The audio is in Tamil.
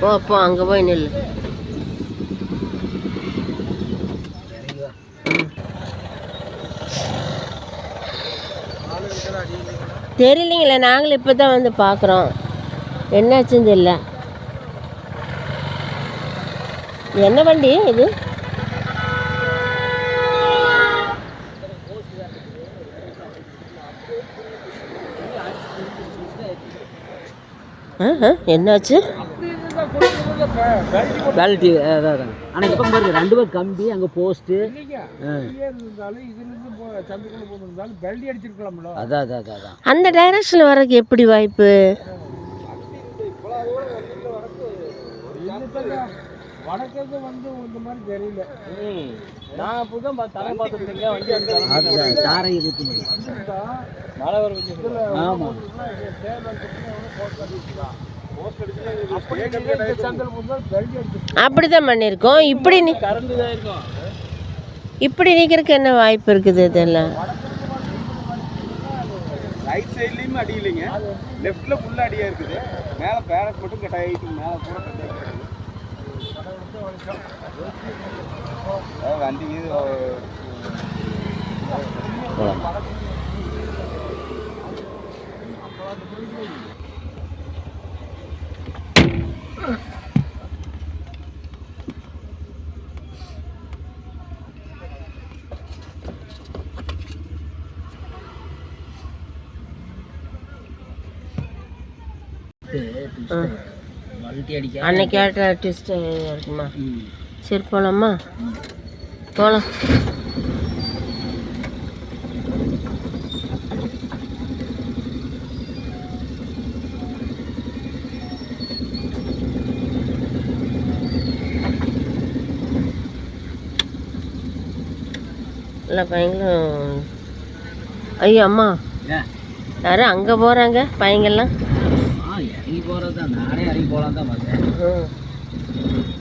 போ. போ அங்கே போய் நில்லு. இறங்கி தெரியலைங்களே நாங்களும் இப்போ தான் வந்து பார்க்குறோம் என்னாச்சுன்னு தெரியல. என்ன வண்டி இது? என்னாச்சு? பெல்ட் அதான் ஆனால் இப்போ பாருங்க ரெண்டு பேர் கம்பி அங்கே போஸ்ட்டு அதான் அதான் அதான் அதான். அந்த டைரக்ஷனில் வர்றதுக்கு எப்படி வாய்ப்பு? வடக்கு வந்து இந்த மாதிரி தெரியல. நான் புதுதான் பா- தலை பார்த்துருக்கீங்க வண்டி வந்து தாரை இருக்கு. மழை வர ஆமாம் அப்படியே இந்த சந்தையில் போனால் பெல்ட் அடிச்சிருக்கோம் அப்படி தான் பண்ணியிருக்கோம். இப்படி நி கறந்து தான் இருக்கும். இப்படி நிற்கிறதுக்கு என்ன வாய்ப்பு இருக்குது இதெல்லாம்? ரைட் சைட்லயும் அடி இல்லைங்க லெஃப்ட்ல ஃபுல்லா அடியா இருக்குது. மேல பேரட் மட்டும் கட் ஆகிட்டு மேல பூரா கட் ஆகிட்டு வண்டி இது மல்டி அடிக்க அன்னைக்கு கேட்ட ட்விஸ்ட் இருக்குமா. சரி போகலாமா போகலாம் இல்லை பையங்களும் ஐயோ அம்மா. யாரும் அங்கே போகிறாங்க பையங்கள்லாம். போகிறது தான் நானே இறங்கி போகலாம் தான் பார்த்தேன்